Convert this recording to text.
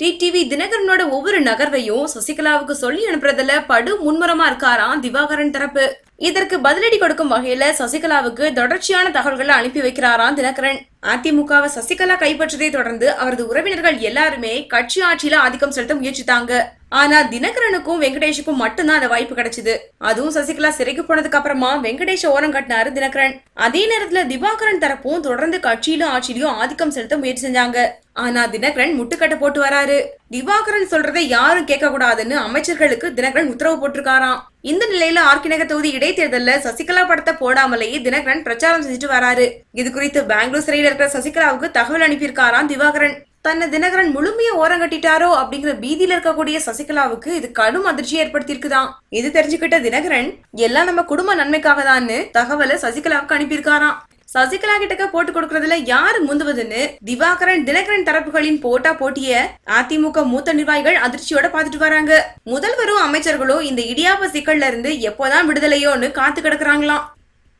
TTV தினகரனோட ஒவ்வொரு நகர்வையும் சசிகலாவுக்கு சொல்லி அனுப்புறதுல படு முன்முறமா இருக்காராம் திவாகரன் தரப்பு. இதற்கு பதிலடி கொடுக்கும் வகையில சசிகலாவுக்கு தொடர்ச்சியான தகவல்களை அனுப்பி வைக்கிறாராம் தினகரன். அதிமுகவை சசிகலா கைப்பற்றதை தொடர்ந்து அவரது உறவினர்கள் எல்லாருமே கட்சி ஆட்சியில ஆதிக்கம் செலுத்த முயற்சித்தாங்க. ஆனா தினகரனுக்கும் வெங்கடேஷுக்கும் மட்டும்தான் அந்த வாய்ப்பு கிடைச்சது. அதுவும் சசிகலா சிறைக்கு போனதுக்கு அப்புறமா வெங்கடேஷ ஓரம் கட்டினாரு தினகரன். அதே நேரத்துல திவாகரன் தரப்பும் தொடர்ந்து கட்சியிலும் ஆட்சியிலும் ஆதிக்கம் செலுத்த முயற்சி செஞ்சாங்க. ஆனா தினகரன் முட்டுக்கட்டை போட்டு வராரு. திவாகரன் சொல்றதை யாரும் கேட்க கூடாதுன்னு அமைச்சர்களுக்கு தினகரன் உத்தரவு போட்டிருக்காராம். இந்த நிலையில ஆர்கிநகர் தொகுதி இடைத்தேர்தல்ல சசிகலா படத்தை போடாமலேயே தினகரன் பிரச்சாரம் செஞ்சுட்டு வராரு. இது குறித்து பெங்களூர் சிறையில் இருக்கிற சசிகலாவுக்கு தகவல் அனுப்பியிருக்காராம் திவாகரன். தன்னை தினகரன் முழுமையா ஓரங்கட்டிட்டாரோ அப்படிங்கிற பீதியில இருக்கக்கூடிய சசிகலாவுக்கு இது கடும் அதிர்ச்சியை ஏற்படுத்தியிருக்குதான் இது தெரிஞ்சுக்கிட்ட தினகரன் எல்லாம் நம்ம குடும்ப நன்மைக்காக தான்னு தகவலை சசிகலாவுக்கு அனுப்பியிருக்காராம். சசிகலா கிட்டக்க போட்டு கொடுக்கறதுல யாரு முந்துவதுன்னு திவாகரன் தினகரன் தரப்புகளின் போட்டா போட்டிய அதிமுக மூத்த நிர்வாகிகள் அதிர்ச்சியோட பாத்துட்டு வராங்க. முதல்வரும் அமைச்சர்களும் இந்த இடியாப்ப சிக்கல்ல இருந்து எப்போதான் விடுதலையோன்னு காத்து கிடக்குறாங்களாம்.